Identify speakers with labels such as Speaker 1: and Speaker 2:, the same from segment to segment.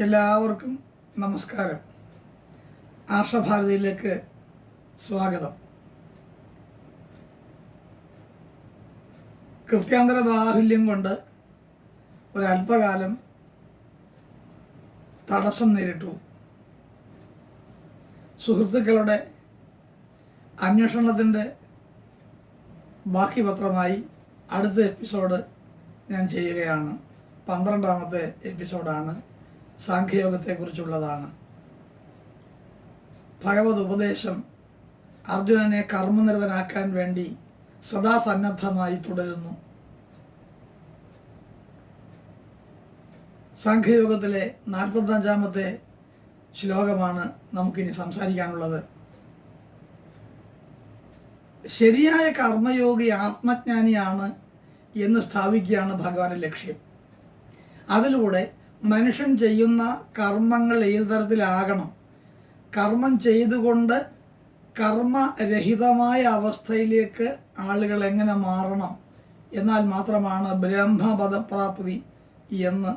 Speaker 1: എല്ലാവർക്കും നമസ്കാരം. ആർഷഭാരതിയിലേക്ക് സ്വാഗതം. കൃത്യാന്തര ബാഹുല്യം കൊണ്ട് ഒരല്പകാലം തടസ്സം നേരിട്ടു. സുഹൃത്തുക്കളുടെ അന്വേഷണത്തിന്റെ ബാക്കി പത്രമായി അടുത്ത എപ്പിസോഡ് ഞാൻ ചെയ്യുകയാണ്. പന്ത്രണ്ടാമത്തെ എപ്പിസോഡാണ്. സാഖ്യയോഗത്തെക്കുറിച്ചുള്ളതാണ്. ഭഗവത് ഉപദേശം അർജുനനെ കർമ്മനിരതനാക്കാൻ വേണ്ടി സദാ സന്നദ്ധമായി തുടരുന്നു. സാഖ്യയോഗത്തിലെ നാൽപ്പത്തഞ്ചാമത്തെ ശ്ലോകമാണ് നമുക്കിനി സംസാരിക്കാനുള്ളത്. ശരിയായ കർമ്മയോഗി ആത്മജ്ഞാനിയാണ് എന്ന് സ്ഥാപിക്കുകയാണ് ഭഗവാന്റെ ലക്ഷ്യം. അതിലൂടെ മനുഷ്യൻ ചെയ്യുന്ന കർമ്മങ്ങൾ ഏത് തരത്തിലാകണം? കർമ്മം ചെയ്തുകൊണ്ട് കർമ്മരഹിതമായ അവസ്ഥയിലേക്ക് ആളുകൾ എങ്ങനെ മാറണം? എന്നാൽ മാത്രമാണ് ബ്രഹ്മപദപ്രാപ്തി എന്ന്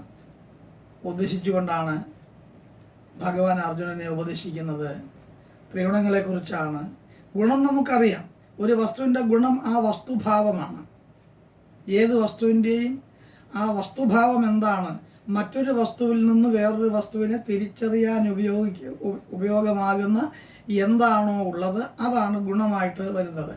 Speaker 1: ഉദ്ദേശിച്ചുകൊണ്ടാണ് ഭഗവാൻ അർജുനനെ ഉപദേശിക്കുന്നത്. ത്രിഗുണങ്ങളെക്കുറിച്ചാണ്. ഗുണം നമുക്കറിയാം. ഒരു വസ്തുവിന്റെ ഗുണം ആ വസ്തുഭാവമാണ്. ഏത് വസ്തുവിന്റെയും ആ വസ്തുഭാവം എന്താണ്? മറ്റൊരു വസ്തുവിൽ നിന്ന് വേറൊരു വസ്തുവിനെ തിരിച്ചറിയാൻ ഉപയോഗിക്ക ഉപയോഗമാകുന്ന എന്താണോ ഉള്ളത് അതാണ് ഗുണമായിട്ട് വരുന്നത്.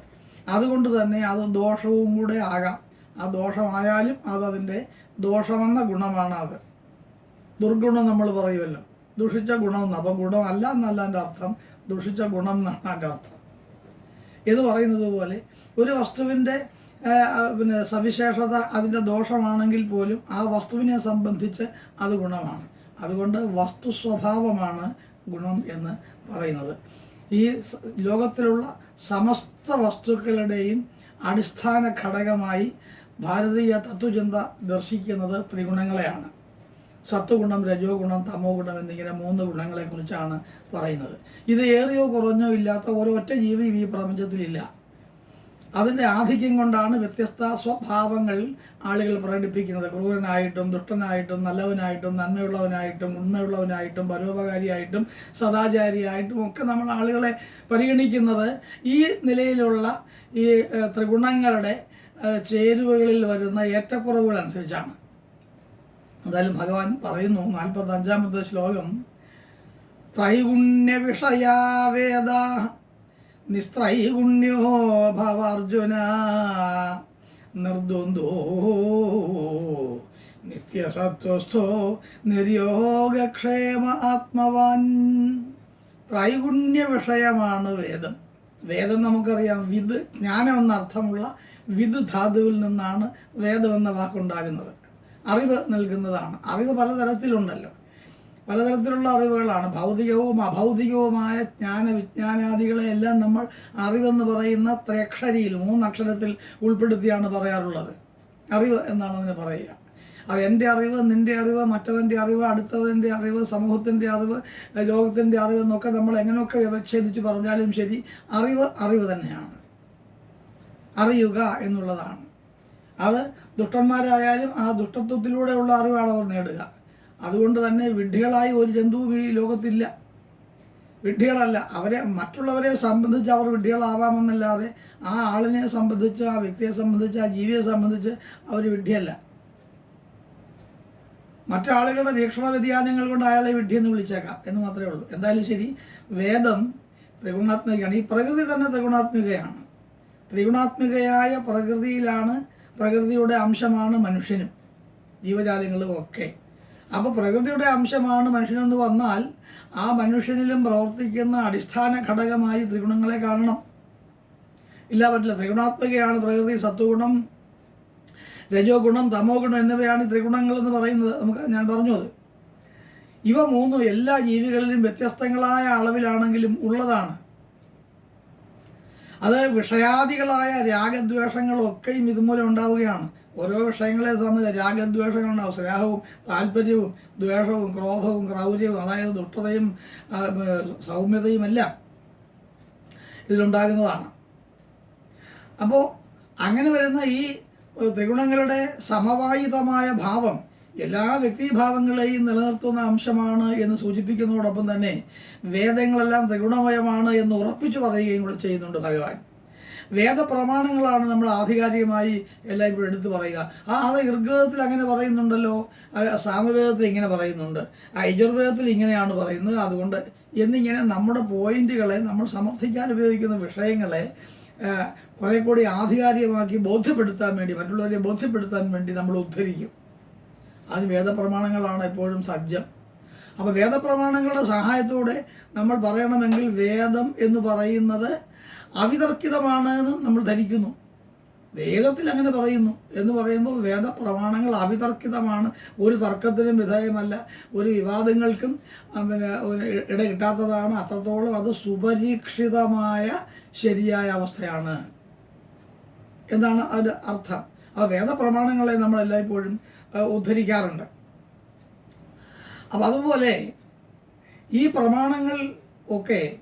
Speaker 1: അതുകൊണ്ട് തന്നെ അത് ദോഷവും കൂടെ ആകാം. ആ ദോഷമായാലും അതതിന്റെ ദോഷമെന്ന ഗുണമാണ് അത് ദുർഗുണം നമ്മൾ പറയുമല്ലോ. ദുഷിച്ച ഗുണം എന്ന്. അപ്പം ഗുണമല്ല എന്നല്ല എന്റെ അർത്ഥം. ദുഷിച്ച ഗുണം എന്നാണ് എന്റെ അർത്ഥം. ഇത് പറയുന്നത് പോലെ ഒരു വസ്തുവിന്റെ പിന്നെ സവിശേഷത അതിന്റെ ദോഷമാണെങ്കിൽ പോലും ആ വസ്തുവിനെ സംബന്ധിച്ച് അത് ഗുണമാണ്. അതുകൊണ്ട് വസ്തു സ്വഭാവമാണ് ഗുണം എന്ന് പറയുന്നത്. ഈ ലോകത്തിലുള്ള സമസ്ത വസ്തുക്കളുടെയും അടിസ്ഥാന ഘടകമായി ഭാരതീയ തത്വചിന്ത ദർശിക്കുന്നത് ത്രിഗുണങ്ങളെയാണ്. സത്വഗുണം രജോ ഗുണം തമോ ഗുണം എന്നിങ്ങനെ മൂന്ന് ഗുണങ്ങളെക്കുറിച്ചാണ് പറയുന്നത്. ഇത് ഏറിയോ കുറഞ്ഞോ ഇല്ലാത്ത ഒരൊറ്റ ജീവിയും ഈ പ്രപഞ്ചത്തിലില്ല. അതിന്റെ ആധിക്യം കൊണ്ടാണ് വ്യത്യസ്ത സ്വഭാവങ്ങൾ ആളുകൾ പ്രകടിപ്പിക്കുന്നത്. ക്രൂരനായിട്ടും ദുഷ്ടനായിട്ടും നല്ലവനായിട്ടും നന്മയുള്ളവനായിട്ടും ഉണ്മയുള്ളവനായിട്ടും പരോപകാരിയായിട്ടും സദാചാരിയായിട്ടും ഒക്കെ നമ്മൾ ആളുകളെ പരിഗണിക്കുന്നത് ഈ നിലയിലുള്ള ഈ ത്രിഗുണങ്ങളുടെ ചേരുവകളിൽ വരുന്ന ഏറ്റക്കുറവുകൾ അനുസരിച്ചാണ്. എന്തായാലും ഭഗവാൻ പറയുന്നു നാൽപ്പത്തഞ്ചാമത്തെ ശ്ലോകം ത്രൈഗുണ്യ വിഷയാവേദ നിസ്ത്രൈഗുണ്യോ ഭവർജുന. നിർദ്വന്ദ്വോ നിത്യസത്വസ്ഥോ നിര്യോഗക്ഷേമ ആത്മവാൻ. ത്രൈഗുണ്യ വിഷയമാണ് വേദം. വേദം നമുക്കറിയാം. വിത് ജ്ഞാനം എന്ന അർത്ഥമുള്ള വിത് ധാതുവിൽ നിന്നാണ് വേദം എന്ന വാക്കുണ്ടാകുന്നത്. അറിവ് നൽകുന്നതാണ്. അറിവ് പലതരത്തിലുണ്ടല്ലോ. പലതരത്തിലുള്ള അറിവുകളാണ്. ഭൗതികവും അഭൗതികവുമായ ജ്ഞാന വിജ്ഞാനാദികളെ എല്ലാം നമ്മൾ അറിവെന്ന് പറയുന്ന ത്രേക്ഷരിയിൽ മൂന്നക്ഷരത്തിൽ ഉൾപ്പെടുത്തിയാണ് പറയാറുള്ളത്. അറിവ് എന്നാണ് അതിന് പറയുക. അത് എന്റെ അറിവ് നിന്റെ അറിവ് മറ്റവന്റെ അറിവ് അടുത്തവന്റെ അറിവ് സമൂഹത്തിന്റെ അറിവ് ലോകത്തിന്റെ അറിവ് എന്നൊക്കെ നമ്മൾ എങ്ങനെയൊക്കെ വ്യവച്ഛേദിച്ച് പറഞ്ഞാലും ശരി അറിവ് അറിവ് തന്നെയാണ്. അറിയുക എന്നുള്ളതാണ്. അത് ദുഷ്ടന്മാരായാലും ആ ദുഷ്ടത്വത്തിലൂടെയുള്ള അറിവാണ് അവർ നേടുക. അതുകൊണ്ട് തന്നെ വിഡ്ഢികളായി ഒരു ജന്തുവും ഈ ലോകത്തില്ല. വിഡ്ഢികളല്ല അവരെ മറ്റുള്ളവരെ സംബന്ധിച്ച് അവർ വിഡ്ഢികളാവാമെന്നല്ലാതെ ആ ആളിനെ സംബന്ധിച്ച് ആ വ്യക്തിയെ സംബന്ധിച്ച് ആ ജീവിയെ സംബന്ധിച്ച് അവർ വിഡ്ഢിയല്ല. മറ്റാളുകളുടെ വീക്ഷണ വ്യതിയാനങ്ങൾ കൊണ്ട് അയാളെ വിഡ്ഢി എന്ന് വിളിച്ചേക്കാം എന്ന് മാത്രമേ ഉള്ളൂ. എന്തായാലും ശരി വേദം ത്രിഗുണാത്മികയാണ്. ഈ പ്രകൃതി തന്നെ ത്രിഗുണാത്മികയാണ്. ത്രിഗുണാത്മികയായ പ്രകൃതിയിലാണ് പ്രകൃതിയുടെ അംശമാണ് മനുഷ്യനും ജീവജാലങ്ങളും ഒക്കെ. അപ്പോൾ പ്രകൃതിയുടെ അംശമാണ് മനുഷ്യനെന്ന് വന്നാൽ ആ മനുഷ്യനിലും പ്രവർത്തിക്കുന്ന അടിസ്ഥാന ഘടകമായി ത്രിഗുണങ്ങളെ കാണണം. ഇല്ല പറ്റില്ല. ത്രിഗുണാത്മകയാണ് പ്രകൃതി സത്വഗുണം രജോ ഗുണം തമോ ഗുണം എന്നിവയാണ് ത്രിഗുണങ്ങൾ എന്ന് പറയുന്നത്. നമുക്ക് ഞാൻ പറഞ്ഞു അത്. ഇവ മൂന്നും എല്ലാ ജീവികളിലും വ്യത്യസ്തങ്ങളായ അളവിലാണെങ്കിലും ഉള്ളതാണ്. അത് വിഷയാദികളായ രാഗദ്വേഷങ്ങളൊക്കെയും ഇതുമൂലം ഉണ്ടാവുകയാണ്. ഓരോ വിഷയങ്ങളെ സംബന്ധിച്ച് രാഗദ്വേഷങ്ങളുണ്ടാവും സ്നേഹവും താല്പര്യവും ദ്വേഷവും ക്രോധവും ക്രൗര്യവും അതായത് ദുഷ്ടതയും സൗമ്യതയും എല്ലാം ഇതിലുണ്ടാകുന്നതാണ്. അപ്പോൾ അങ്ങനെ വരുന്ന ഈ ത്രിഗുണങ്ങളുടെ സമവായുതമായ ഭാവം എല്ലാ വ്യക്തിഭാവങ്ങളെയും നിലനിർത്തുന്ന അംശമാണ് എന്ന് സൂചിപ്പിക്കുന്നതോടൊപ്പം തന്നെ വേദങ്ങളെല്ലാം ത്രിഗുണമയമാണ് എന്ന് ഉറപ്പിച്ചു പറയുകയും കൂടെ ചെയ്യുന്നുണ്ട് ഭഗവാൻ. വേദപ്രമാണങ്ങളാണ് നമ്മൾ ആധികാരികമായി എല്ലായ്പ്പോഴും എടുത്തു പറയുക. ആ അത് ഋഗ്വേദത്തിൽ അങ്ങനെ പറയുന്നുണ്ടല്ലോ. സാമവേദത്തിൽ ഇങ്ങനെ പറയുന്നുണ്ട്. യജുർവേദത്തിൽ ഇങ്ങനെയാണ് പറയുന്നത്. അതുകൊണ്ട് എന്നിങ്ങനെ നമ്മുടെ പോയിന്റുകളെ നമ്മൾ സമർത്ഥിക്കാൻ ഉപയോഗിക്കുന്ന വിഷയങ്ങളെ കുറെ കൂടി ആധികാരികമാക്കി ബോധ്യപ്പെടുത്താൻ വേണ്ടി മറ്റുള്ളവരെ ബോധ്യപ്പെടുത്താൻ വേണ്ടി നമ്മൾ ഉദ്ധരിക്കും. അത് വേദപ്രമാണങ്ങളാണ് എപ്പോഴും സജ്ജം. അപ്പോൾ വേദപ്രമാണങ്ങളുടെ സഹായത്തോടെ നമ്മൾ പറയണമെങ്കിൽ വേദം എന്ന് പറയുന്നത് അവിതർക്കിതമാണ് എന്ന് നമ്മൾ ധരിക്കുന്നു. വേദത്തിൽ അങ്ങനെ പറയുന്നു. എന്ന് പറയുമ്പോൾ വേദപ്രമാണങ്ങൾ അവിതർക്കിതമാണ്. ഒരു തർക്കത്തിനും വിധേയമല്ല. ഒരു വിവാദങ്ങൾക്കും പിന്നെ ഇട കിട്ടാത്തതാണ്. അത്രത്തോളം അത് സുപരീക്ഷിതമായ ശരിയായ അവസ്ഥയാണ്. എന്നാണ് അതിന്റെ അർത്ഥം. അപ്പോൾ വേദപ്രമാണങ്ങളെ നമ്മൾ എല്ലായ്പ്പോഴും ഉദ്ധരിക്കാറുണ്ട്. അപ്പം അതുപോലെ ഈ പ്രമാണങ്ങൾ ഒക്കെ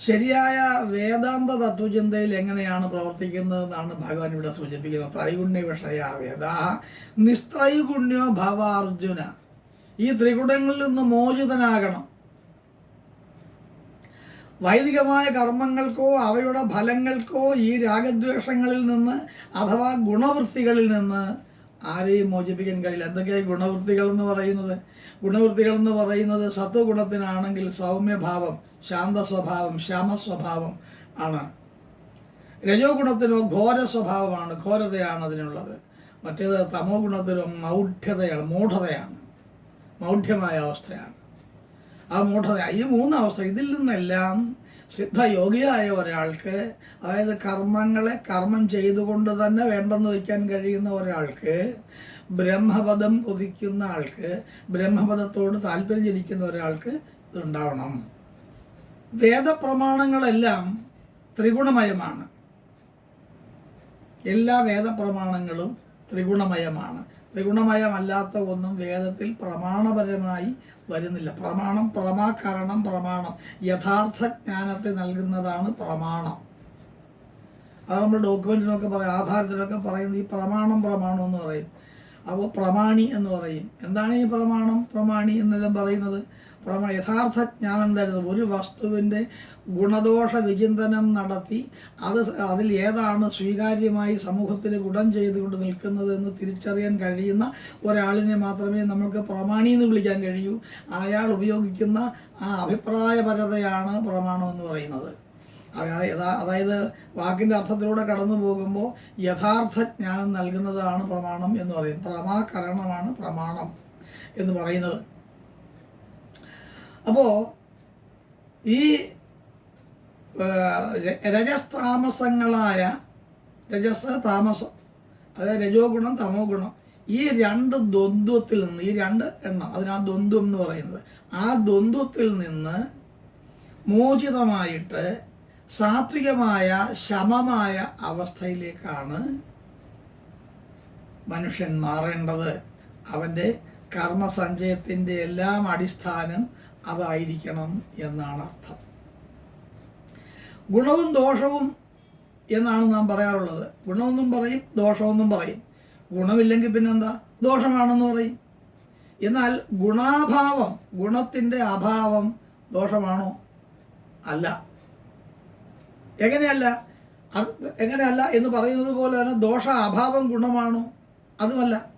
Speaker 1: ശരിയായ വേദാന്ത തത്വചിന്തയിൽ എങ്ങനെയാണ് പ്രവർത്തിക്കുന്നതെന്നാണ് ഭഗവാൻ ഇവിടെ സൂചിപ്പിക്കുന്നത്. ത്രൈഗുണ്യ വിഷയ വേദാഹ നിസ്ത്രൈഗുണ്യോ ഭവാർജുന. ഈ ത്രിഗുണങ്ങളിൽ നിന്ന് മോചിതനാകണം. വൈദികമായ കർമ്മങ്ങൾക്കോ അവയുടെ ഫലങ്ങൾക്കോ ഈ രാഗദ്വേഷങ്ങളിൽ നിന്ന് അഥവാ ഗുണവൃത്തികളിൽ നിന്ന് ആരെയും മോചിപ്പിക്കാൻ കഴിയില്ല. എന്തൊക്കെയായി ഗുണവൃത്തികൾ എന്ന് പറയുന്നത്? ഗുണവൃത്തികൾ എന്ന് പറയുന്നത് സത്വഗുണത്തിനാണെങ്കിൽ സൗമ്യഭാവം ശാന്ത സ്വഭാവം ശ്യാമ സ്വഭാവം ആണ്. രജോ ഗുണത്തിനോ ഘോര സ്വഭാവമാണ്. ഘോരതയാണ് അതിനുള്ളത്. മറ്റേത് തമോ ഗുണത്തിനോ മൗഢ്യതയാണ് മൂഢതയാണ്. മൗഢ്യമായ അവസ്ഥയാണ്. ആ മൂഢത. ഈ മൂന്ന് അവസ്ഥ ഇതിൽ നിന്നെല്ലാം സിദ്ധയോഗിയായ ഒരാൾക്ക് അതായത് കർമ്മങ്ങളെ കർമ്മം ചെയ്തുകൊണ്ട് തന്നെ വേണ്ടെന്ന് വയ്ക്കാൻ കഴിയുന്ന ഒരാൾക്ക് ബ്രഹ്മപദം കൊതിക്കുന്ന ആൾക്ക് ബ്രഹ്മപദത്തോട് താല്പര്യം ജനിക്കുന്ന ഒരാൾക്ക് ഇതുണ്ടാവണം. വേദപ്രമാണങ്ങളെല്ലാം ത്രിഗുണമയമാണ്. എല്ലാ വേദപ്രമാണങ്ങളും ത്രിഗുണമയമാണ്. ത്രിഗുണമയമല്ലാത്ത ഒന്നും വേദത്തിൽ പ്രമാണപരമായി വരുന്നില്ല. പ്രമാണം പ്രമാകരണം പ്രമാണം. യഥാർത്ഥ ജ്ഞാനത്തെ നൽകുന്നതാണ് പ്രമാണം. അത് നമ്മൾ ഡോക്യുമെന്റിനൊക്കെ പറയും ആധാരത്തിനൊക്കെ പറയുന്നത് ഈ പ്രമാണം പ്രമാണം എന്ന് പറയും. അപ്പോൾ പ്രമാണി എന്ന് പറയും. എന്താണ് ഈ പ്രമാണം? പ്രമാണി എന്നെല്ലാം പറയുന്നത്? പ്രമാ യഥാർത്ഥ ജ്ഞാനം തരുന്നത് ഒരു വസ്തുവിന്റെ ഗുണദോഷ വിചിന്തനം നടത്തി അത് അതിൽ ഏതാണ് സ്വീകാര്യമായി സമൂഹത്തിന് ഗുണം ചെയ്തുകൊണ്ട് നിൽക്കുന്നത് എന്ന് തിരിച്ചറിയാൻ കഴിയുന്ന ഒരാളിനെ മാത്രമേ നമുക്ക് പ്രമാണി എന്ന് വിളിക്കാൻ കഴിയൂ. അയാൾ ഉപയോഗിക്കുന്ന ആ അഭിപ്രായപരതയാണ് പ്രമാണം എന്ന് പറയുന്നത്. അതായത് അതായത് വാക്കിന്റെ അർത്ഥത്തിലൂടെ കടന്നു പോകുമ്പോൾ യഥാർത്ഥ ജ്ഞാനം നൽകുന്നതാണ് പ്രമാണം എന്ന് പറയും. പ്രമാകരണമാണ് പ്രമാണം എന്ന് പറയുന്നത്. അപ്പോൾ ഈ രജസ്താമസങ്ങളായ രജസ താമസം അതായത് രജോ ഗുണം തമോ ഗുണം ഈ രണ്ട് ദ്വന്ദ്വത്തിൽ നിന്ന് ഈ രണ്ട് എണ്ണം അതിനാ ദ്വന്ദ്വം എന്ന് പറയുന്നത് ആ ദ്വന്ദ്വത്തിൽ നിന്ന് മോചിതമായിട്ട് സാത്വികമായ ശമമായ അവസ്ഥയിലേക്കാണ് മനുഷ്യൻ മാറേണ്ടത്. അവന്റെ കർമ്മസഞ്ചയത്തിന്റെ എല്ലാം അടിസ്ഥാനം അതായിരിക്കണം എന്നാണ് അർത്ഥം. ഗുണവും ദോഷവും എന്നാണ് നാം പറയാറുള്ളത്. ഗുണമെന്നും പറയും ദോഷമെന്നും പറയും. ഗുണമില്ലെങ്കിൽ പിന്നെന്താ? ദോഷമാണെന്ന് പറയും. എന്നാൽ ഗുണാഭാവം ഗുണത്തിന്റെ അഭാവം ദോഷമാണോ? അല്ല. എങ്ങനെയല്ല? എങ്ങനെയല്ല എന്ന് പറയുന്നത് പോലെ തന്നെ ദോഷ അഭാവം ഗുണമാണോ? അതുമല്ല.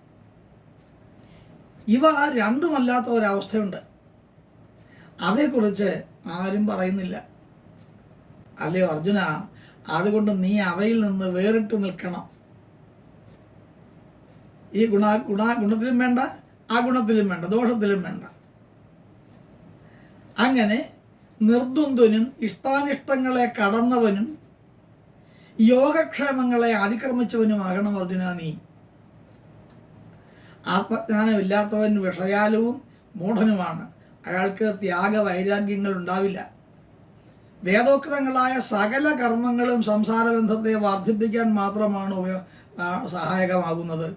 Speaker 1: ഇവ രണ്ടുമല്ലാത്ത ഒരവസ്ഥയുണ്ട്. അതേക്കുറിച്ച് ആരും പറയുന്നില്ല. അല്ലയോ അർജുന? അതുകൊണ്ട് നീ അവയിൽ നിന്ന് വേറിട്ട് നിൽക്കണം. ഈ ഗുണ ഗുണ ഗുണത്തിലും വേണ്ട ആ ഗുണത്തിലും വേണ്ട ദോഷത്തിലും വേണ്ട. അങ്ങനെ നിർദ്വന്ദ്വനും ഇഷ്ടാനിഷ്ടങ്ങളെ കടന്നവനും യോഗക്ഷേമങ്ങളെ അതിക്രമിച്ചവനുമാകണം അർജുന നീ. ആത്മജ്ഞാനമില്ലാത്തവൻ വിഷയാലുവും മൂഢനുമാണ്. അയാൾക്ക് ത്യാഗ വൈരാഗ്യങ്ങൾ ഉണ്ടാവില്ല. വേദോക്തങ്ങളായ സകല കർമ്മങ്ങളും സംസാര ബന്ധത്തെ വർദ്ധിപ്പിക്കാൻ മാത്രമാണ് സഹായകമാകുന്നത്.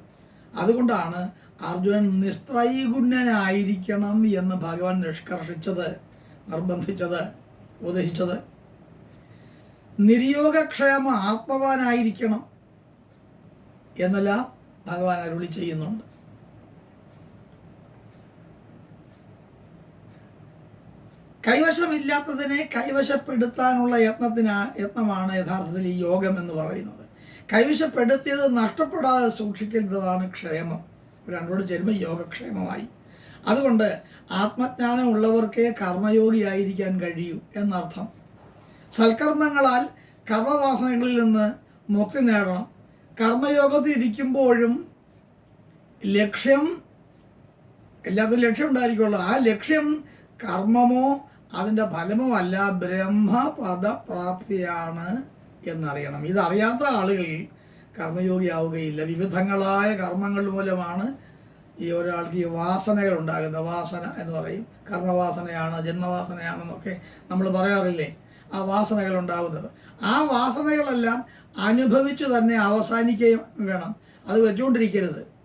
Speaker 1: അതുകൊണ്ടാണ് അർജുനൻ നിസ്ത്രൈഗുണ്യനായിരിക്കണം എന്ന് ഭഗവാൻ നിഷ്കർഷിച്ചത് നിർബന്ധിച്ചത് ഉപദേശിച്ചത്. നിര്യോഗക്ഷേമ ആത്മവാനായിരിക്കണം എന്നെല്ലാം ഭഗവാൻ അരുളി ചെയ്യുന്നുണ്ട്. കൈവശമില്ലാത്തതിനെ കൈവശപ്പെടുത്താനുള്ള യത്നത്തിനാ യത്നമാണ് യഥാർത്ഥത്തിൽ ഈ യോഗം എന്ന് പറയുന്നത്. കൈവശപ്പെടുത്തിയത് നഷ്ടപ്പെടാതെ സൂക്ഷിക്കേണ്ടതാണ് ക്ഷേമം. രണ്ടോട് ജന്മ യോഗക്ഷേമമായി. അതുകൊണ്ട് ആത്മജ്ഞാനം ഉള്ളവർക്കേ കർമ്മയോഗിയായിരിക്കാൻ കഴിയൂ എന്നർത്ഥം. സൽക്കർമ്മങ്ങളാൽ കർമ്മവാസനകളിൽ നിന്ന് മുക്തി നേടണം. കർമ്മയോഗത്തിൽ ഇരിക്കുമ്പോഴും ലക്ഷ്യം എല്ലാത്തിനും ലക്ഷ്യം ഉണ്ടായിരിക്കുള്ളൂ. ആ ലക്ഷ്യം കർമ്മമോ അതിന്റെ ഫലമല്ല ബ്രഹ്മപദപ്രാപ്തിയാണ് എന്നറിയണം. ഇതറിയാത്ത ആളുകൾ കർമ്മയോഗിയാവുകയില്ല. വിവിധങ്ങളായ കർമ്മങ്ങൾ മൂലമാണ് ഈ ഒരാൾക്ക് ഈ വാസനകൾ ഉണ്ടാകുന്നത്. വാസന എന്ന് പറയും. കർമ്മവാസനയാണ് ജന്മവാസനയാണെന്നൊക്കെ നമ്മൾ പറയാറില്ലേ? ആ വാസനകൾ ഉണ്ടാകുന്നത്. ആ വാസനകളെല്ലാം അനുഭവിച്ചു തന്നെ അവസാനിക്കുകയും വേണം. അത് വെച്ചുകൊണ്ടിരിക്കരുത്.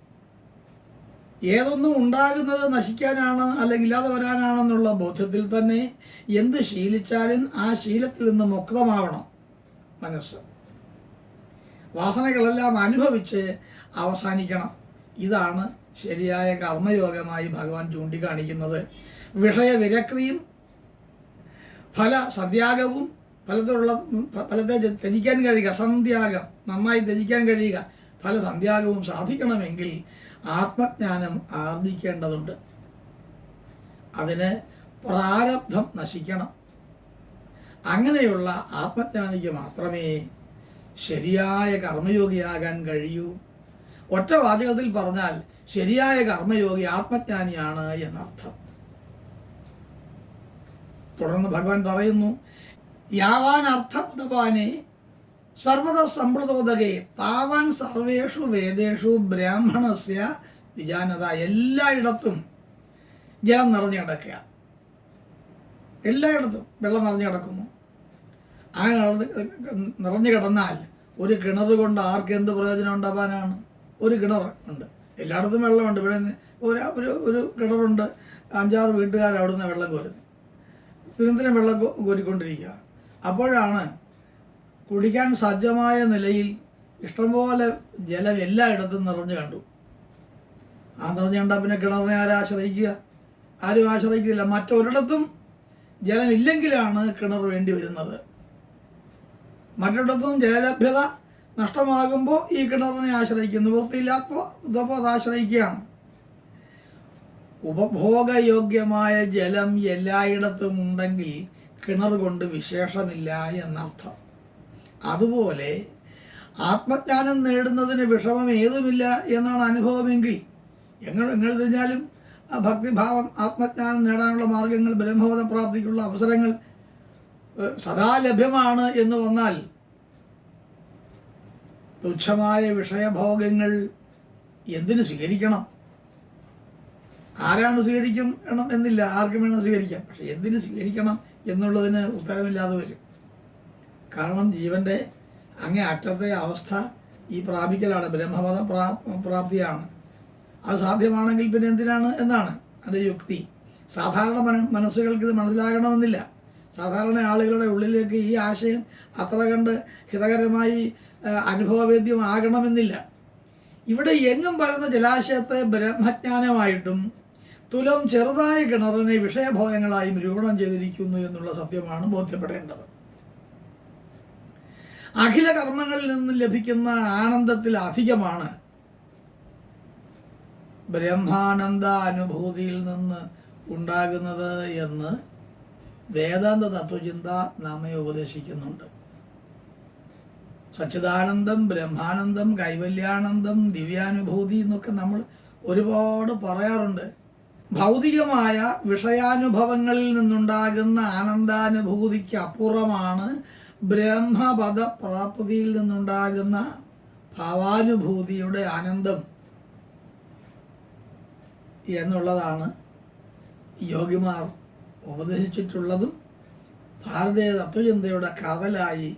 Speaker 1: ഏതൊന്നും ഉണ്ടാകുന്നത് നശിക്കാനാണ് അല്ലെങ്കിൽ ഇല്ലാതെ വരാനാണെന്നുള്ള ബോധ്യത്തിൽ തന്നെ എന്ത് ശീലിച്ചാലും ആ ശീലത്തിൽ നിന്ന് മുക്തമാവണം മനസ്സ്. വാസനകളെല്ലാം അനുഭവിച്ച് അവസാനിക്കണം. ഇതാണ് ശരിയായ കർമ്മയോഗമായി ഭഗവാൻ ചൂണ്ടിക്കാണിക്കുന്നത്. വിഷയവിരക്തിയും ഫല സത്യാഗവും ഫലത്തിലുള്ള ഫലത്തെ ത്യജിക്കാൻ കഴിയുക സന്ത്യാഗം നന്നായി ത്യജിക്കാൻ കഴിയുക ഫല സന്ത്യാഗവും സാധിക്കണമെങ്കിൽ ആത്മജ്ഞാനം ആർജിക്കേണ്ടതുണ്ട്. അതിന് പ്രാരബ്ധം നശിക്കണം. അങ്ങനെയുള്ള ആത്മജ്ഞാനിക്ക് മാത്രമേ ശരിയായ കർമ്മയോഗിയാകാൻ കഴിയൂ. ഒറ്റ വാചകത്തിൽ പറഞ്ഞാൽ ശരിയായ കർമ്മയോഗി ആത്മജ്ഞാനിയാണ് എന്നർത്ഥം. തുടർന്ന് ഭഗവാൻ പറയുന്നു യാവാൻ സർവത സമ്പ്രദോദകെ താവാൻ സർവേഷു വേദേഷു ബ്രാഹ്മണസ്യ വിജാനത എല്ലായിടത്തും ജലം നിറഞ്ഞു കിടക്കുക എല്ലായിടത്തും വെള്ളം നിറഞ്ഞു കിടക്കുന്നു. ആ നിറഞ്ഞു കിടന്നാൽ ഒരു കിണർ കൊണ്ട് ആർക്ക് എന്ത് പ്രയോജനം ഉണ്ടാവാനാണ്? ഒരു കിണർ ഉണ്ട്. എല്ലായിടത്തും വെള്ളമുണ്ട്. ഇവിടെ ഒരു ഒരു ഒരു കിണറുണ്ട്. അഞ്ചാറ് വീട്ടുകാർ അവിടുന്ന് വെള്ളം കോരുന്നു. ദിനത്തിനും വെള്ളം കോരിക്കൊണ്ടിരിക്കുക അപ്പോഴാണ് കുടിക്കാൻ സജ്ജമായ നിലയിൽ ഇഷ്ടംപോലെ ജലം എല്ലായിടത്തും നിറഞ്ഞു കണ്ടു. ആ നിറഞ്ഞു കണ്ടാൽ പിന്നെ കിണറിനെ ആരും ആശ്രയിക്കുക? ആരും ആശ്രയിക്കുന്നില്ല. മറ്റൊരിടത്തും ജലമില്ലെങ്കിലാണ് കിണർ വേണ്ടി വരുന്നത്. മറ്റൊരിടത്തും ജലലഭ്യത നഷ്ടമാകുമ്പോൾ ഈ കിണറിനെ ആശ്രയിക്കുന്നു. വൃത്തിയില്ലാത്തപ്പോൾ ഇതപ്പോൾ അത് ആശ്രയിക്കുകയാണ്. ഉപഭോഗയോഗ്യമായ ജലം എല്ലായിടത്തും ഉണ്ടെങ്കിൽ കിണർ കൊണ്ട് വിശേഷമില്ല എന്നർത്ഥം. അതുപോലെ ആത്മജ്ഞാനം നേടുന്നതിന് വിഷമം ഏതുമില്ല എന്നാണ് അനുഭവമെങ്കിൽ എങ്ങനെ എങ്ങനെ തിരിഞ്ഞാലും ഭക്തിഭാവം ആത്മജ്ഞാനം നേടാനുള്ള മാർഗങ്ങൾ ബ്രഹ്മബോധ പ്രാപ്തിക്കുള്ള അവസരങ്ങൾ സദാ ലഭ്യമാണ് എന്ന് വന്നാൽ തുച്ഛമായ വിഷയഭോഗങ്ങൾ എന്തിനു സ്വീകരിക്കണം? ആരാണ് സ്വീകരിക്കണം എന്നില്ല ആർക്കും വേണം സ്വീകരിക്കാം പക്ഷെ എന്തിനു സ്വീകരിക്കണം എന്നുള്ളതിന് ഉത്തരമില്ലാതെ വരും. കാരണം ജീവന്റെ അങ്ങേ അറ്റത്തെ അവസ്ഥ ഈ പ്രാപിക്കലാണ്. ബ്രഹ്മപദ പ്രാ പ്രാപ്തിയാണ്. അത് സാധ്യമാണെങ്കിൽ പിന്നെ എന്തിനാണ് എന്നാണ് അതിന്റെ യുക്തി. സാധാരണ മന മനസ്സുകൾക്ക് ഇത് മനസ്സിലാകണമെന്നില്ല. സാധാരണ ആളുകളുടെ ഉള്ളിലേക്ക് ഈ ആശയം അത്ര കണ്ട് ഹിതകരമായി അനുഭവവേദ്യമാകണമെന്നില്ല. ഇവിടെ എങ്ങും പറയുന്ന ജലാശയത്തെ ബ്രഹ്മജ്ഞാനമായിട്ടും തുലം ചെറുതായ കിണറിനെ വിഷയഭോഗങ്ങളായി രൂപണം ചെയ്തിരിക്കുന്നു എന്നുള്ള സത്യമാണ് ബോധ്യപ്പെടേണ്ടത്. അഖില കർമ്മങ്ങളിൽ നിന്ന് ലഭിക്കുന്ന ആനന്ദത്തിൽ അധികമാണ്. ബ്രഹ്മാനന്ദ അനുഭൂതിയിൽ നിന്ന് ഉണ്ടാകുന്നത് എന്ന് വേദാന്ത തത്വചിന്ത നമ്മെ ഉപദേശിക്കുന്നുണ്ട്. സച്ചിദാനന്ദം ബ്രഹ്മാനന്ദം കൈവല്യാനന്ദം ദിവ്യാനുഭൂതി എന്നൊക്കെ നമ്മൾ ഒരുപാട് പറയാറുണ്ട്. ഭൗതികമായ വിഷയാനുഭവങ്ങളിൽ നിന്നുണ്ടാകുന്ന ആനന്ദാനുഭൂതിക്ക് അപ്പുറമാണ് ബ്രഹ്മപദ പ്രാപ്തിയിൽ നിന്നുണ്ടാകുന്ന ഭാവാനുഭൂതിയുടെ ആനന്ദം എന്നുള്ളതാണ് യോഗിമാർ ഉപദേശിച്ചിട്ടുള്ളതും ഭാരതീയ തത്വചിന്തയുടെ കാതലായി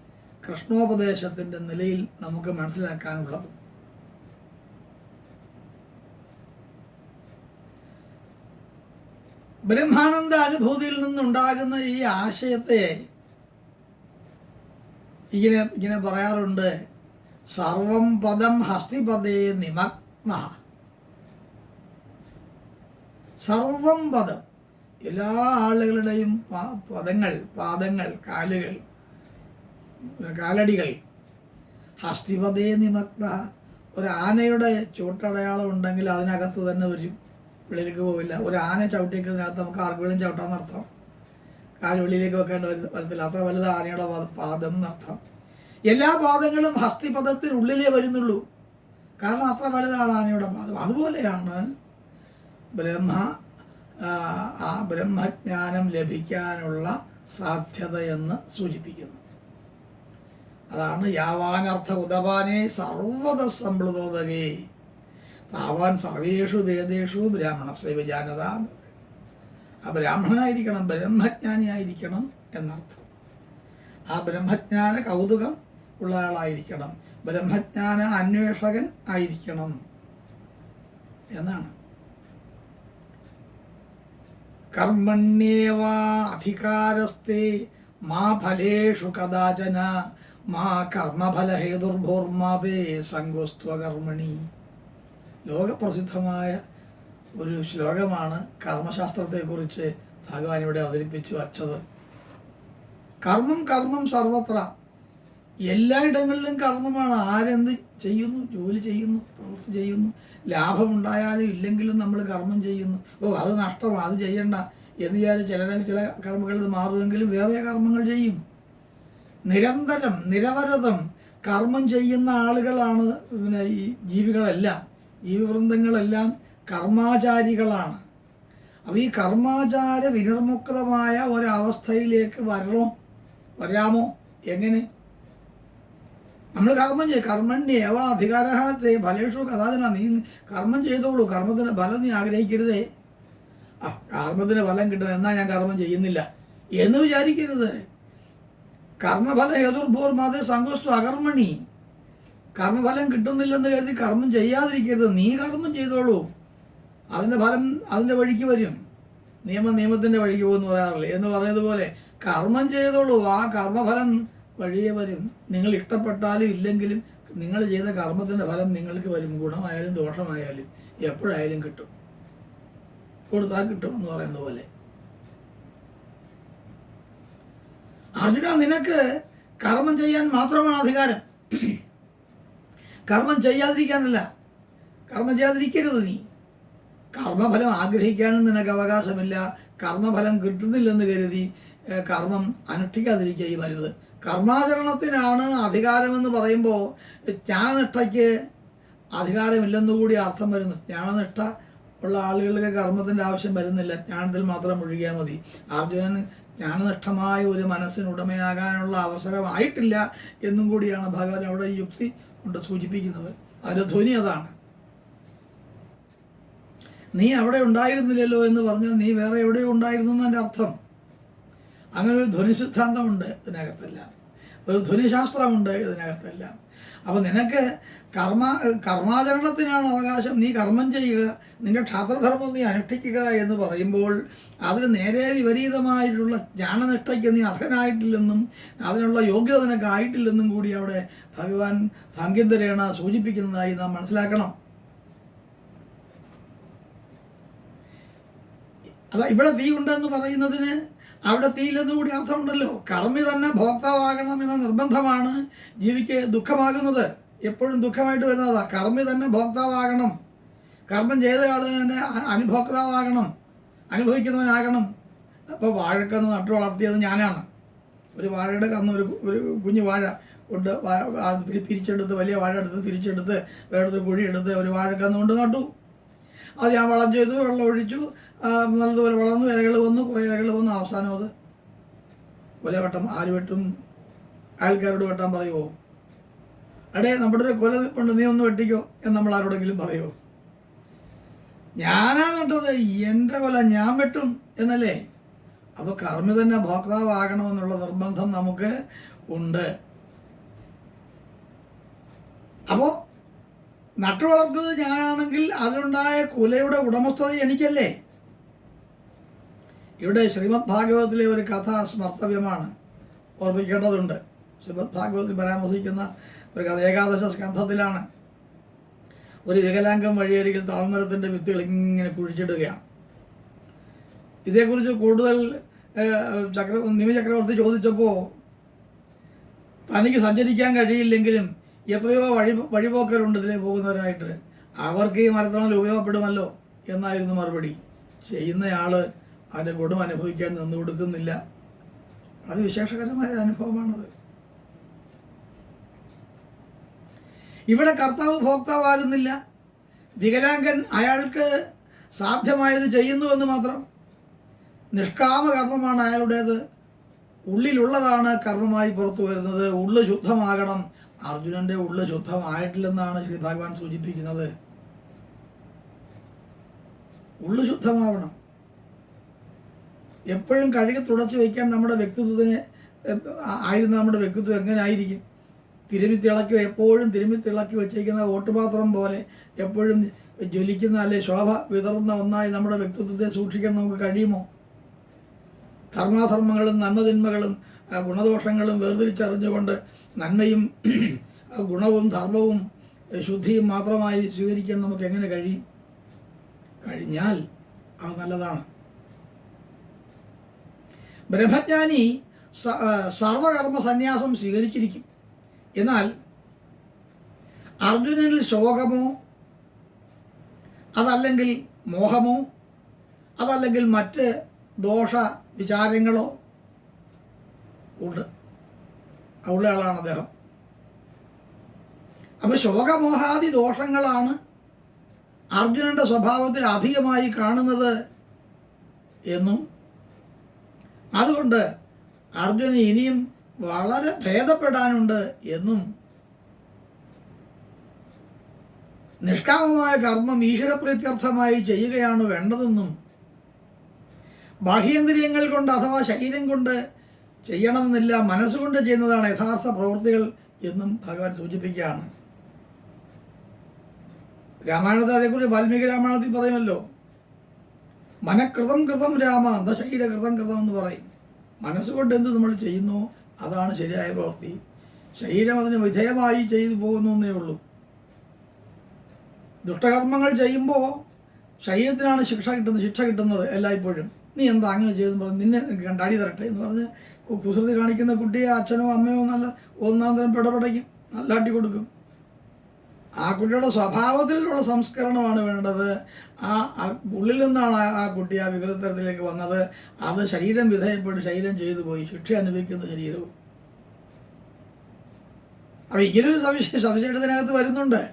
Speaker 1: കൃഷ്ണോപദേശത്തിന്റെ നിലയിൽ നമുക്ക് മനസ്സിലാക്കാനുള്ളതും. ബ്രഹ്മാനന്ദ അനുഭൂതിയിൽ നിന്നുണ്ടാകുന്ന ഈ ആശയത്തെ ഇങ്ങനെ ഇങ്ങനെ പറയാറുണ്ട്. സർവം പദം ഹസ്തിപദേ നിമഗ്ന. സർവം പദം. എല്ലാ ആളുകളുടെയും പദങ്ങൾ പാദങ്ങൾ കാലുകൾ കാലടികൾ. ഹസ്തിപദേ നിമഗ്ന. ഒരു ആനയുടെ ചൂട്ടടയാളം ഉണ്ടെങ്കിൽ അതിനകത്ത് തന്നെ വരും വെളിയിലേക്ക് പോവില്ല. ഒരു ആന ചവിട്ടിക്കുന്നതിനകത്ത് നമുക്ക് ആർക്കുകളും കാൽ വെളിയിലേക്ക് വെക്കേണ്ട വരു- വരത്തില്ല. അത്ര വലുത് ആനയുടെ പാദം എന്നർത്ഥം എല്ലാ പാദങ്ങളും ഹസ്തിപദത്തിനുള്ളിലേ വരുന്നുള്ളൂ. കാരണം അത്ര വലുതാണ് ആനയുടെ പാദം. അതുപോലെയാണ് ബ്രഹ്മ ആ, ബ്രഹ്മജ്ഞാനം ലഭിക്കാനുള്ള സാധ്യതയെന്ന് സൂചിപ്പിക്കുന്നു. അതാണ് യാവാനർത്ഥ ഉദപാനെ സർവത സംപ്ലുതോദകേ. താവാൻ സർവേഷു വേദേഷു ബ്രാഹ്മണ എന്ന്. ആ ബ്രാഹ്മണനായിരിക്കണം ബ്രഹ്മജ്ഞാനിയായിരിക്കണം എന്നർത്ഥം. ആ ബ്രഹ്മജ്ഞാന കൗതുകം ഉള്ള ആളായിരിക്കണം. ബ്രഹ്മജ്ഞാന അന്വേഷകൻ ആയിരിക്കണം എന്നാണ്. കർമ്മണ്യേവാ അധികാരസ്തേ മാ ഫലേഷു കഥാചന മാ കർമ്മഫലഹേതുർഭൂർമാതേ സങ്കുസ്ത്വകർമ്മണി ലോകപ്രസിദ്ധമായ ഒരു ശ്ലോകമാണ് കർമ്മശാസ്ത്രത്തെക്കുറിച്ച് ഭഗവാൻ ഇവിടെ അവതരിപ്പിച്ചു വച്ചത്. കർമ്മം കർമ്മം സർവത്ര. എല്ലായിടങ്ങളിലും കർമ്മമാണ്. ആരെന്ത് ചെയ്യുന്നു? ജോലി ചെയ്യുന്നു പ്രവൃത്തി ചെയ്യുന്നു ലാഭമുണ്ടായാലും ഇല്ലെങ്കിലും നമ്മൾ കർമ്മം ചെയ്യുന്നു. ഓ അത് നഷ്ടമാണ് അത് ചെയ്യണ്ട എന്ന് വിചാരിച്ച് ചില ചില കർമ്മങ്ങളിൽ നിന്ന് മാറുമെങ്കിലും വേറെ കർമ്മങ്ങൾ ചെയ്യും. നിരന്തരം നിരവരതം കർമ്മം ചെയ്യുന്ന ആളുകളാണ് പിന്നെ ഈ ജീവികളെല്ലാം ജീവിവൃന്ദങ്ങളെല്ലാം കർമാചാരികളാണ്. അപ്പോൾ ഈ കർമാചാര വിനിർമുക്തമായ ഒരവസ്ഥയിലേക്ക് വരണോ? വരാമോ? എങ്ങനെ? നമ്മൾ കർമ്മം ചെയ്യും. കർമ്മണ്യേവ അധികാര ഫലേഷു കഥാചന. നീ കർമ്മം ചെയ്തോളൂ. കർമ്മത്തിന് ഫലം നീ ആഗ്രഹിക്കരുതേ. ആ കർമ്മത്തിന് ഫലം കിട്ടണം. എന്നാ ഞാൻ കർമ്മം ചെയ്യുന്നില്ല എന്ന് വിചാരിക്കരുത്. കർമ്മഫല എതിർഭൂർമാതെ സങ്കോസ്തു അകർമ്മണി. കർമ്മഫലം കിട്ടുന്നില്ലെന്ന് കരുതി കർമ്മം ചെയ്യാതിരിക്കരുത്. നീ കർമ്മം ചെയ്തോളൂ. അതിന്റെ ഫലം അതിന്റെ വഴിക്ക് വരും. നിയമം നിയമത്തിന്റെ വഴിക്ക് പോകുമെന്ന് പറയാറില്ലേ എന്ന് പറഞ്ഞതുപോലെ കർമ്മം ചെയ്തോളൂ. ആ കർമ്മഫലം വഴിയെ വരും. നിങ്ങൾ ഇഷ്ടപ്പെട്ടാലും ഇല്ലെങ്കിലും നിങ്ങൾ ചെയ്ത കർമ്മത്തിന്റെ ഫലം നിങ്ങൾക്ക് വരും. ഗുണമായാലും ദോഷമായാലും എപ്പോഴായാലും കിട്ടും. കൊടുത്താൽ കിട്ടും എന്ന് പറയുന്ന പോലെ. അർജുന നിനക്ക് കർമ്മം ചെയ്യാൻ മാത്രമാണ് അധികാരം. കർമ്മം ചെയ്യാതിരിക്കാനല്ല. കർമ്മം ചെയ്യാതിരിക്കരുത് നീ. കർമ്മഫലം ആഗ്രഹിക്കാനും നിനക്ക് അവകാശമില്ല. കർമ്മഫലം കിട്ടുന്നില്ലെന്ന് കരുതി കർമ്മം അനുഷ്ഠിക്കാതിരിക്കുക ഈ വരുത് കർമാചരണത്തിനാണ് അധികാരമെന്ന് പറയുമ്പോൾ ജ്ഞാനനിഷ്ഠയ്ക്ക് അധികാരമില്ലെന്ന് കൂടി അർത്ഥം വരുന്നു. ജ്ഞാനനിഷ്ഠ ഉള്ള ആളുകൾക്ക് കർമ്മത്തിന്റെ ആവശ്യം വരുന്നില്ല. ജ്ഞാനത്തിൽ മാത്രം ഒഴുകിയാൽ മതി. അർജുനൻ ജ്ഞാനനിഷ്ഠമായ ഒരു മനസ്സിനുടമയാകാനുള്ള അവസരമായിട്ടില്ല എന്നും കൂടിയാണ് ഭഗവാൻ അവിടെ യുക്തി കൊണ്ട് സൂചിപ്പിക്കുന്നത്. അതിന്റെ ധ്വനി അതാണ്. നീ അവിടെ ഉണ്ടായിരുന്നില്ലല്ലോ എന്ന് പറഞ്ഞാൽ നീ വേറെ എവിടെയോ ഉണ്ടായിരുന്നു എന്നതിന്റെ അർത്ഥം. അങ്ങനെ ഒരു ധ്വനി സിദ്ധാന്തമുണ്ട് ഇതിനകത്തെല്ലാം. ഒരു ധ്വനിശാസ്ത്രമുണ്ട് ഇതിനകത്തെല്ലാം. അപ്പോൾ നിനക്ക് കർമ്മ കർമാചരണത്തിനാണ് അവകാശം. നീ കർമ്മം ചെയ്യുക നിന്റെ ക്ഷാത്രധർമ്മം നീ അനുഷ്ഠിക്കുക എന്ന് പറയുമ്പോൾ അതിന് നേരെ വിപരീതമായിട്ടുള്ള ജ്ഞാനനിഷ്ഠയ്ക്ക് നീ അർഹനായിട്ടില്ലെന്നും അതിനുള്ള യോഗ്യത നിനക്ക് ആയിട്ടില്ലെന്നും കൂടി അവിടെ ഭഗവാൻ ഭംഗ്യന്തരേണ സൂചിപ്പിക്കുന്നതായി നാം മനസ്സിലാക്കണം. അതാ ഇവിടെ തീ ഉണ്ടെന്ന് പറയുന്നതിന് അവിടെ തീയില്ലെന്ന് കൂടി അർത്ഥമുണ്ടല്ലോ. കർമ്മി തന്നെ ഭോക്താവാകണം എന്ന നിർബന്ധമാണ് ജീവിക്ക് ദുഃഖമാകുന്നത്. എപ്പോഴും ദുഃഖമായിട്ട് വരുന്നതാ. കർമ്മി തന്നെ ഭോക്താവാകണം. കർമ്മം ചെയ്ത ആൾ തന്നെ അനുഭോക്താവാകണം. അനുഭവിക്കുന്നവനാകണം. അപ്പോൾ വാഴക്കന്ന് നട്ടു വളർത്തിയത് ഞാനാണ്. ഒരു വാഴയുടെ കന്ന് ഒരു ഒരു കുഞ്ഞു വാഴ കൊണ്ട് പിരിച്ചെടുത്ത് വലിയ വാഴ എടുത്ത് പിരിച്ചെടുത്ത് കുഴി എടുത്ത് ഒരു വാഴക്കന്ന് കൊണ്ട് നട്ടു. അത് ഞാൻ വളം ചെയ്തു വെള്ളം ഒഴിച്ചു. നല്ലതുപോലെ വളർന്നു ഇലകൾ വന്നു കുറേ ഇലകൾ വന്നു അവസാനം അത് കൊല വെട്ടം ആര് വെട്ടും? അയൽക്കാരോട് വെട്ടാൻ പറയുമോ അടേ നമ്മുടെ ഒരു കൊല കൊണ്ട് നീ ഒന്ന് വെട്ടിക്കോ എന്ന് നമ്മൾ ആരോടെങ്കിലും പറയുമോ ഞാനാ നട്ടത് എന്റെ കൊല ഞാൻ വെട്ടും എന്നല്ലേ? അപ്പോൾ കർമ്മി തന്നെ ഭോക്താവാകണമെന്നുള്ള നിർബന്ധം നമുക്ക് ഉണ്ട്. അപ്പോൾ നട്ടു വളർത്തത് ഞാനാണെങ്കിൽ അതിനുണ്ടായ കുലയുടെ ഉടമസ്ഥത എനിക്കല്ലേ? ഇവിടെ ശ്രീമദ് ഭാഗവതത്തിലെ ഒരു കഥ സ്മർത്തവ്യമാണ് ഓർമ്മിക്കേണ്ടതുണ്ട്. ശ്രീമദ് ഭാഗവതത്തിൽ പരാമർശിക്കുന്ന ഒരു കഥ ഏകാദശ സ്കന്ധത്തിലാണ്. ഒരു വികലാംഗം വഴിയരികിൽ താഴ്മരത്തിന്റെ വിത്തുകൾ ഇങ്ങനെ കുഴിച്ചിടുകയാണ്. ഇതേക്കുറിച്ച് കൂടുതൽ ചക്ര നിമി ചക്രവർത്തി ചോദിച്ചപ്പോൾ തനിക്ക് സഞ്ചരിക്കാൻ കഴിയില്ലെങ്കിലും എത്രയോ വഴി വഴിപോക്കരുണ്ട് ഇതിലേക്ക് പോകുന്നവരായിട്ട്. അവർക്ക് ഈ മരത്തണൽ ഉപയോഗപ്പെടുമല്ലോ എന്നായിരുന്നു മറുപടി. ചെയ്യുന്നയാൾ അതിന്റെ ഗുണം അനുഭവിക്കാൻ നിന്നു കൊടുക്കുന്നില്ല. അത് വിശേഷകരമായ ഒരു അനുഭവമാണത്. ഇവിടെ കർത്താവ് ഭോക്താവാകുന്നില്ല. വികലാംഗൻ അയാൾക്ക് സാധ്യമായത് ചെയ്യുന്നുവെന്ന് മാത്രം. നിഷ്കാമ കർമ്മമാണ് അയാളുടേത്. ഉള്ളിലുള്ളതാണ് കർമ്മമായി പുറത്തു വരുന്നത്. ഉള്ളു ശുദ്ധമാകണം. അർജുനന്റെ ഉള്ളു ശുദ്ധമായിട്ടില്ലെന്നാണ് ശ്രീ ഭഗവാൻ സൂചിപ്പിക്കുന്നത്. ഉള്ളു ശുദ്ധമാവണം. എപ്പോഴും കഴുകി തുടച്ചു വയ്ക്കാൻ നമ്മുടെ വ്യക്തിത്വത്തിന് ആയിരുന്ന നമ്മുടെ വ്യക്തിത്വം എങ്ങനെ ആയിരിക്കും തിരുമി തിളക്കി എപ്പോഴും തിരുമി തിളക്കി വെച്ചിരിക്കുന്ന ഓട്ടുപാത്രം പോലെ എപ്പോഴും ജ്വലിക്കുന്ന അല്ലെ ശോഭ വിതറുന്ന ഒന്നായി നമ്മുടെ വ്യക്തിത്വത്തെ സൂക്ഷിക്കാൻ നമുക്ക് കഴിയുമോ? ധർമാധർമ്മങ്ങളും നന്മതിന്മകളും ഗുണദോഷങ്ങളും വേർതിരിച്ചറിഞ്ഞുകൊണ്ട് നന്മയും ഗുണവും ധർമ്മവും ശുദ്ധിയും മാത്രമായി സ്വീകരിക്കാൻ നമുക്ക് എങ്ങനെ കഴിയും? കഴിഞ്ഞാൽ അത് നല്ലതാണ്. ബ്രഹ്മജ്ഞാനി സർവകർമ്മ സന്യാസം സ്വീകരിച്ചിരിക്കും. എന്നാൽ അർജുനനിൽ ശോകമോ? അതല്ലെങ്കിൽ മോഹമോ? അതല്ലെങ്കിൽ മറ്റ് ദോഷ വിചാരങ്ങളോ ഉണ്ട്. ഉള്ള ആളാണ് അദ്ദേഹം. അപ്പോൾ ശോകമോഹാദി ദോഷങ്ങളാണ് അർജുനന്റെ സ്വഭാവത്തിൽ അധികമായി കാണുന്നത് എന്നും അതുകൊണ്ട് അർജുന ഇനിയും വളരെ ഭേദപ്പെടാനുണ്ട് എന്നും നിഷ്കാമമായ കർമ്മം ഈശ്വരപ്രീത്യർത്ഥമായി ചെയ്യുകയാണ് വേണ്ടതെന്നും ബാഹ്യേന്ദ്രിയങ്ങൾ കൊണ്ട് അഥവാ ശരീരം കൊണ്ട് ചെയ്യണമെന്നില്ല മനസ്സുകൊണ്ട് ചെയ്യുന്നതാണ് യഥാർത്ഥ പ്രവൃത്തികൾ എന്നും ഭഗവാൻ സൂചിപ്പിക്കുകയാണ്. രാമായണത്തെ അതേക്കുറിച്ച് വാൽമീകി രാമായണത്തിൽ പറയുമല്ലോ മനഃകൃതം കൃതം രാമ എന്താ കൃതം കൃതം എന്ന് പറയും. മനസ്സുകൊണ്ട് എന്ത് നമ്മൾ ചെയ്യുന്നു? അതാണ് ശരിയായ പ്രവൃത്തി. ശരീരം അതിന് വിധേയമായി ചെയ്തു പോകുന്നു എന്നേ ഉള്ളൂ. ദുഷ്ടകർമ്മങ്ങൾ ചെയ്യുമ്പോൾ ശരീരത്തിനാണ് ശിക്ഷ കിട്ടുന്നത് ശിക്ഷ കിട്ടുന്നത് എല്ലായ്പ്പോഴും. നീ എന്താ അങ്ങനെ ചെയ്തെന്ന് പറഞ്ഞ് നിന്നെ രണ്ട് അടി തരട്ടെ എന്ന് പറഞ്ഞ് കുസൃതി കാണിക്കുന്ന കുട്ടിയെ അച്ഛനോ അമ്മയോ നല്ല ഒന്നാം തരം പിടപെടയ്ക്കും. നല്ല അടി കൊടുക്കും. ആ കുട്ടിയുടെ സ്വഭാവത്തിലുള്ള സംസ്കരണമാണ് വേണ്ടത്. ആ ഉള്ളിൽ നിന്നാണ് ആ- ആ കുട്ടി ആ വികൃതത്തരത്തിലേക്ക് വന്നത്. അത് ശരീരം വിധേയപ്പെട്ട് ശരീരം ചെയ്തു പോയി. ശിക്ഷ അനുഭവിക്കുന്ന ശരീരവും. അപ്പം ഇങ്ങനൊരു സവിശേഷ സവിശേഷത്തിനകത്ത് വരുന്നുണ്ട്.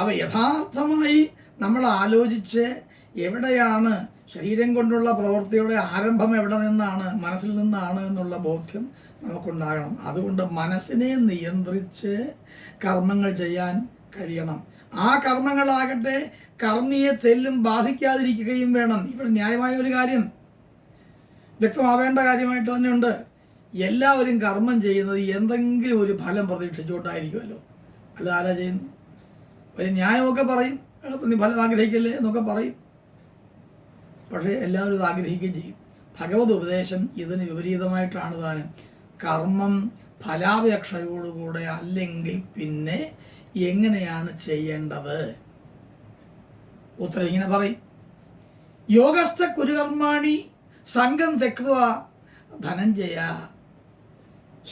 Speaker 1: അപ്പോൾ യഥാർത്ഥമായി നമ്മൾ ആലോചിച്ച് എവിടെയാണ് ശരീരം കൊണ്ടുള്ള പ്രവൃത്തിയുടെ ആരംഭം എവിടെ നിന്നാണ് മനസ്സിൽ നിന്നാണ് എന്നുള്ള ബോധ്യം നമുക്കുണ്ടാകണം. അതുകൊണ്ട് മനസ്സിനെ നിയന്ത്രിച്ച് കർമ്മങ്ങൾ ചെയ്യാൻ കഴിയണം. ആ കർമ്മങ്ങളാകട്ടെ കർമ്മിയെ തെല്ലും ബാധിക്കാതിരിക്കുകയും വേണം. ഇവിടെ ന്യായമായ ഒരു കാര്യം വ്യക്തമാവേണ്ട കാര്യമായിട്ട് തന്നെയുണ്ട്. എല്ലാവരും കർമ്മം ചെയ്യുന്നത് എന്തെങ്കിലും ഒരു ഫലം പ്രതീക്ഷിച്ചുകൊണ്ടായിരിക്കുമല്ലോ. അല്ല ആരാ ചെയ്യുന്നു ഒരു ന്യായമൊക്കെ പറയും. നീ ഫലം ആഗ്രഹിക്കല്ലേ എന്നൊക്കെ പറയും. പക്ഷേ എല്ലാവരും ഇത് ആഗ്രഹിക്കുകയും ചെയ്യും. ഭഗവത് ഉപദേശം ഇതിന് വിപരീതമായിട്ടാണ് താനും കർമ്മം ഫലാപേക്ഷയോടുകൂടെ അല്ലെങ്കിൽ പിന്നെ എങ്ങനെയാണ് ചെയ്യേണ്ടത്? ഉത്തരം ഇങ്ങനെ പറയും. യോഗസ്ഥ കുരുകർമാണി സംഘം തെക്കുക ധനഞ്ജയ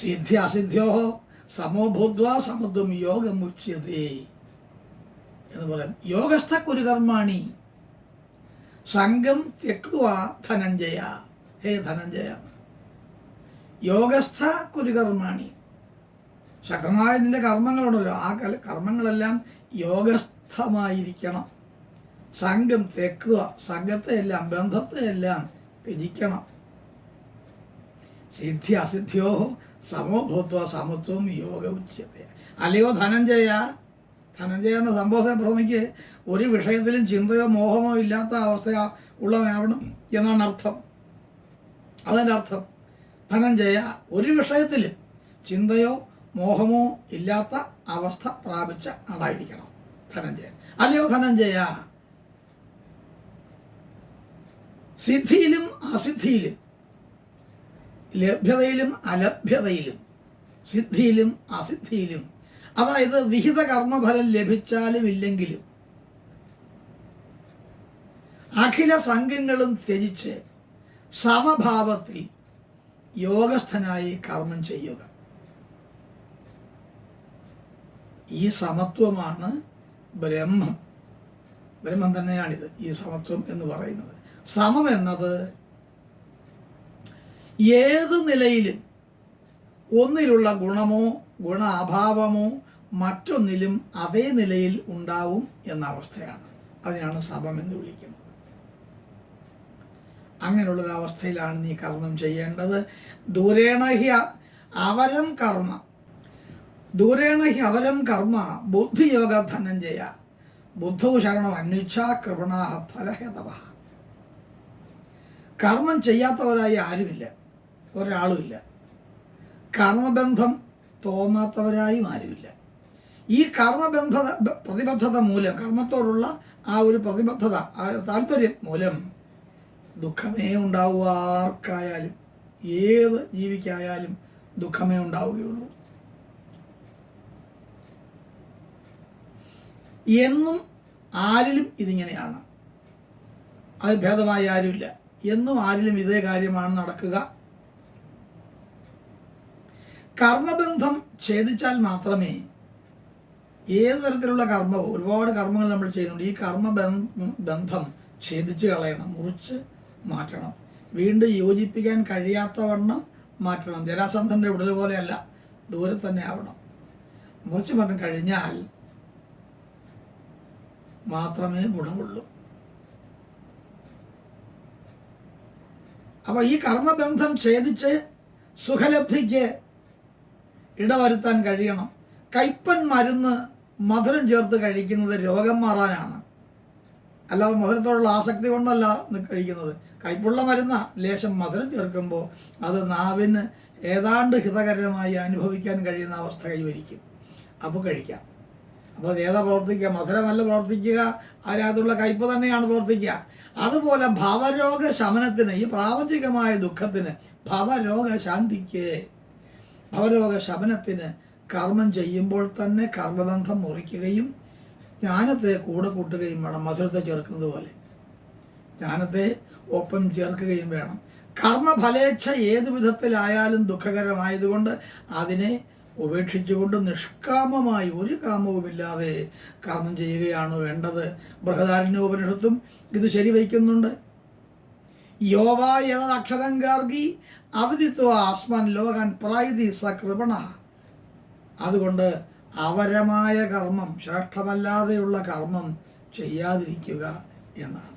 Speaker 1: സിദ്ധി അസിദ്ധ്യോ സമോ ഭൂത്വ സമത്വം യോഗമുച്യതേ എന്ന് പറയാം. യോഗസ്ഥ കുരുകർമാണി സംഘം തെക്കുക ധനഞ്ജയ ഹേ ധനഞ്ജയ യോഗസ്ഥ കുരുകർമാണി ശക്തമായ നിന്റെ കർമ്മങ്ങളുണ്ടല്ലോ ആ കർമ്മങ്ങളെല്ലാം യോഗസ്ഥമായിരിക്കണം. സംഘം തെക്കുക സംഘത്തെയെല്ലാം ബന്ധത്തെയെല്ലാം ത്യജിക്കണം. സിദ്ധി അസിദ്ധ്യോ സമോഭൂത്വ സമത്വം യോഗ ഉച്ചത അല്ലയോ ധനഞ്ജയ? ധനഞ്ജയ എന്ന സംഭവത്തെ പ്രഥമയ്ക്ക് ഒരു വിഷയത്തിലും ചിന്തയോ മോഹമോ ഇല്ലാത്ത അവസ്ഥ ഉള്ളവനാവണം എന്നാണ് അർത്ഥം. അതിന്റെ അർത്ഥം? ധനഞ്ജയ ഒരു വിഷയത്തിലും ചിന്തയോ മോഹമോ ഇല്ലാത്ത അവസ്ഥ പ്രാപിച്ച ആളായിരിക്കണം ധനഞ്ജയൻ. അല്ലയോ ധനഞ്ജയ? സിദ്ധിയിലും അസിദ്ധിയിലും ലഭ്യതയിലും അലഭ്യതയിലും സിദ്ധിയിലും അസിദ്ധിയിലും അതായത് വിഹിത കർമ്മഫലം ലഭിച്ചാലും ഇല്ലെങ്കിലും അഖില സംഘങ്ങളും ത്യജിച്ച് സമഭാവത്തിൽ യോഗസ്ഥനായി കർമ്മം ചെയ്യുക. ഈ സമത്വമാണ് ബ്രഹ്മം. ബ്രഹ്മം തന്നെയാണിത് ഈ സമത്വം എന്ന് പറയുന്നത്. സമം എന്നത് ഏത് നിലയിലും ഒന്നിലുള്ള ഗുണമോ ഗുണ അഭാവമോ മറ്റൊന്നിലും അതേ നിലയിൽ ഉണ്ടാവും എന്ന അവസ്ഥയാണ്. അതിനാണ് സമം എന്ന് വിളിക്കുന്നത്. അങ്ങനെയുള്ളൊരവസ്ഥയിലാണ് നീ കർമ്മം ചെയ്യേണ്ടത്. ദൂരേണഹ്യ അവരം കർമ്മ. ദൂരേണഹ്യ ഹ്യവലം കർമ്മ ബുദ്ധിയോഗ ധനഞ്ജയ ബുദ്ധു ശരണം അന്വിച്ഛ കൃപണാഹ ഫലഹേതവ. കർമ്മം ചെയ്യാത്തവരായി ആരുമില്ല ഒരാളുമില്ല. കർമ്മബന്ധം തോന്നാത്തവരായും ആരുമില്ല. ഈ കർമ്മബന്ധത പ്രതിബദ്ധത മൂലം കർമ്മത്തോടുള്ള ആ ഒരു പ്രതിബദ്ധത ആ താല്പര്യം മൂലം ദുഃഖമേ ഉണ്ടാവുക ആർക്കായാലും ഏത് ജീവിക്കായാലും ദുഃഖമേ ഉണ്ടാവുകയുള്ളൂ. എന്നും ആരിലും ഇതിങ്ങനെയാണ്. അത് ഭേദമായി ആരുമില്ല. എന്നും ആരിലും ഇതേ കാര്യമാണ് നടക്കുക. കർമ്മബന്ധം ഛേദിച്ചാൽ മാത്രമേ ഏത് തരത്തിലുള്ള കർമ്മവും ഒരുപാട് കർമ്മങ്ങൾ നമ്മൾ ചെയ്യുന്നുണ്ട്. ഈ കർമ്മ ബന്ധം ഛേദിച്ച് കളയണം മുറിച്ച് മാറ്റണം. വീണ്ടും യോജിപ്പിക്കാൻ കഴിയാത്ത കഴിയാത്തവണ്ണം മാറ്റണം. ജരാസന്ധന്റെ ഉടൽ പോലെയല്ല ദൂരെ തന്നെ ആവണം. മുറിച്ച് മാറ്റം കഴിഞ്ഞാൽ മാത്രമേ ഗുണമുള്ളൂ. അപ്പോൾ ഈ കർമ്മബന്ധം ഛേദിച്ച് സുഖലബ്ധിക്ക് ഇടവരുത്താൻ കഴിയണം. കയ്പൻ മരുന്ന് മധുരം ചേർത്ത് കഴിക്കുന്നത് രോഗം മാറാനാണ്. അല്ലാതെ മധുരത്തോടുള്ള ആസക്തി കൊണ്ടല്ല കഴിക്കുന്നത്. കയ്പുള്ള മരുന്ന. ലേശം മധുരം ചേർക്കുമ്പോൾ അത് നാവിന് ഏതാണ്ട് ഹിതകരമായി അനുഭവിക്കാൻ കഴിയുന്ന അവസ്ഥ കൈവരിക്കും. അപ്പോൾ കഴിക്കാം. അപ്പോൾ ഏതാ പ്രവർത്തിക്കുക? മധുരമല്ല പ്രവർത്തിക്കുക? അതിനകത്തുള്ള കയ്പ് തന്നെയാണ് പ്രവർത്തിക്കുക. അതുപോലെ ഭവരോഗ ശമനത്തിന് ഈ പ്രാപഞ്ചികമായ ദുഃഖത്തിന് ഭവരോഗ ശാന്തിക്ക്. ഭവരോഗ ശമനത്തിന് കർമ്മം ചെയ്യുമ്പോൾ തന്നെ കർമ്മബന്ധം മുറിക്കുകയും ജ്ഞാനത്തെ കൂടെ കൂട്ടുകയും വേണം മധുരത്തെ ചേർക്കുന്നത് പോലെ. ജ്ഞാനത്തെ ഒപ്പം ചേർക്കുകയും വേണം. കർമ്മഫലേച്ഛ ഏതു വിധത്തിലായാലും ദുഃഖകരമായതുകൊണ്ട് അതിനെ ഉപേക്ഷിച്ചുകൊണ്ട് നിഷ്കാമമായി ഒരു കാമവുമില്ലാതെ കർമ്മം ചെയ്യുകയാണ് വേണ്ടത്? ബൃഹദാരണ്യോപനിഷത്തും ഇത് ശരിവയ്ക്കുന്നുണ്ട്. യോവാ യഥാക്ഷരം ഗാർഗി അവധിത്വ ആസ്മാൻ ലോകാൻ പ്രായതി സകൃപണ. അതുകൊണ്ട് അവരമായ കർമ്മം ശ്രേഷ്ഠമല്ലാതെയുള്ള കർമ്മം ചെയ്യാതിരിക്കുക എന്നാണ്.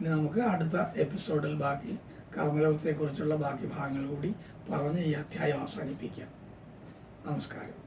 Speaker 1: ഇനി നമുക്ക് അടുത്ത എപ്പിസോഡിൽ ബാക്കി കർമ്മയോഗത്തെക്കുറിച്ചുള്ള ബാക്കി ഭാഗങ്ങൾ കൂടി പറഞ്ഞ് ഈ അധ്യായം അവസാനിപ്പിക്കാം. നമസ്കാരം.